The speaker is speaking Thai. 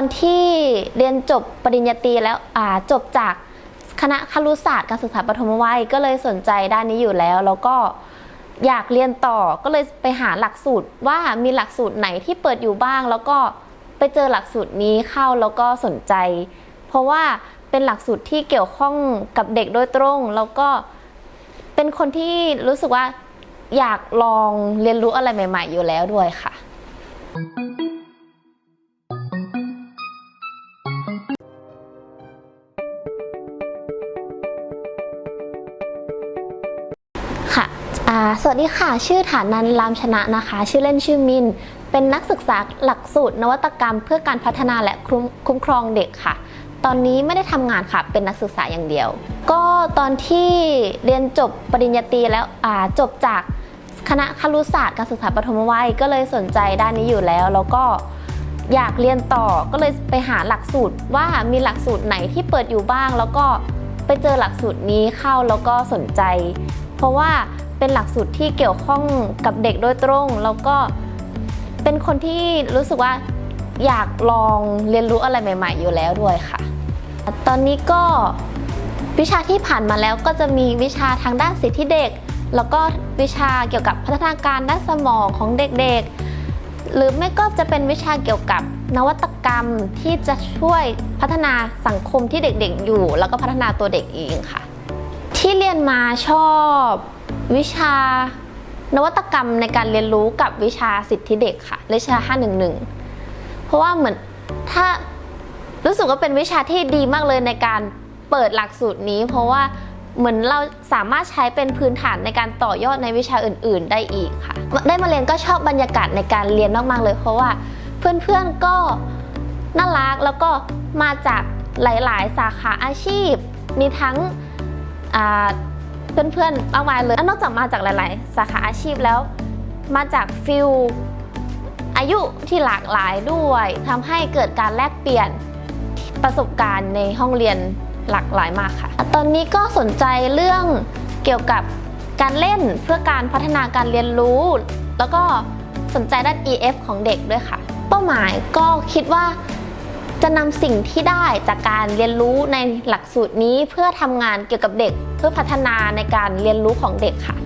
อนที่เรียนจบปริญญาตรีแล้วจบจากคณะครุศาสตร์การศึกษาปฐมวัยก็เลยสนใจด้านนี้อยู่แล้ว แล้วก็อยากเรียนต่อก็เลยไปหาหลักสูตรว่ามีหลักสูตรไหนที่เปิดอยู่บ้าง แล้วก็ไปเจอหลักสูตรนี้เข้าแล้วก็สนใจ เพราะว่าเป็นหลักสูตรที่เกี่ยวข้องกับเด็กโดยตรง แล้วก็เป็นคนที่รู้สึกว่าอยากลองเรียนรู้อะไรใหม่ ๆ อยู่แล้วด้วยค่ะ สวัสดีค่ะ ชื่อฐานันรามชนะนะคะ ชื่อเล่นชื่อมิน เป็นนักศึกษาหลักสูตร นวัตกรรม เพื่อการพัฒนาและคุ้มคมครองเด็กค่ะ ตอนนี้ไม่ได้ทำงานค่ะ เป็นนักศึกษาอย่างเดียว ก็ตอนที่เรียนจบปริญญาตรีแล้วจบจากคณะครุศาสตร์การศึกษาปฐมวัย ก็เลยสนใจด้านนี้อยู่แล้ว แล้วก็อยากเรียนต่อ ก็เลยไปหาหลักสูตรว่ามีหลักสูตรไหนที่เปิดอยู่บ้าง แล้วก็ไปเจอหลักสูตรนี้เข้าแล้วก็สนใจ เพราะว่า เป็นหลักสูตรที่เกี่ยวข้องกับเด็กโดยตรง แล้วก็เป็นคนที่รู้สึกว่าอยากลองเรียนรู้อะไรใหม่ ๆ อยู่แล้วด้วยค่ะ ตอนนี้ก็วิชาที่ผ่านมาแล้วก็จะมีวิชาทางด้านสิทธิเด็ก แล้วก็วิชาเกี่ยวกับพัฒนาการด้านสมองของเด็กๆ หรือไม่ก็จะเป็นวิชาเกี่ยวกับนวัตกรรมที่จะช่วยพัฒนาสังคมที่เด็กๆอยู่ แล้วก็พัฒนาตัวเด็กเองค่ะ ที่เรียนมาชอบ วิชานวัตกรรมในการเรียนรู้กับวิชาสิทธิเด็กค่ะวิชา 511 เพราะว่าเหมือนถ้ารู้สึกว่าเป็นวิชาที่ดีมากเลยในการเปิดหลักสูตรนี้ เพราะว่าเหมือนเราสามารถใช้เป็นพื้นฐานในการต่อยอดในวิชาอื่น ๆ ได้อีกค่ะ ได้มาเรียนก็ชอบบรรยากาศในการเรียนมากๆเลย เพราะว่าเพื่อนๆก็น่ารักแล้วก็มาจากหลาย ๆ สาขาอาชีพ มีทั้งอ่า เพื่อนๆมากมายเลยแล้วนอกจากมาจากหลาย ๆ สาขาอาชีพแล้ว มาจากฟิลอายุที่หลากหลายด้วยทำให้เกิดการแลกเปลี่ยนประสบการณ์ในห้องเรียนหลากหลายมากค่ะ ตอนนี้ก็สนใจเรื่องเกี่ยวกับการเล่นเพื่อการพัฒนาการเรียนรู้ แล้วก็สนใจด้าน EF ของเด็กด้วยค่ะ เป้าหมายก็คิดว่า จะนำสิ่งที่ได้จากการเรียนรู้ในหลักสูตรนี้เพื่อทำงานเกี่ยวกับเด็ก เพื่อพัฒนาในการเรียนรู้ของเด็กค่ะ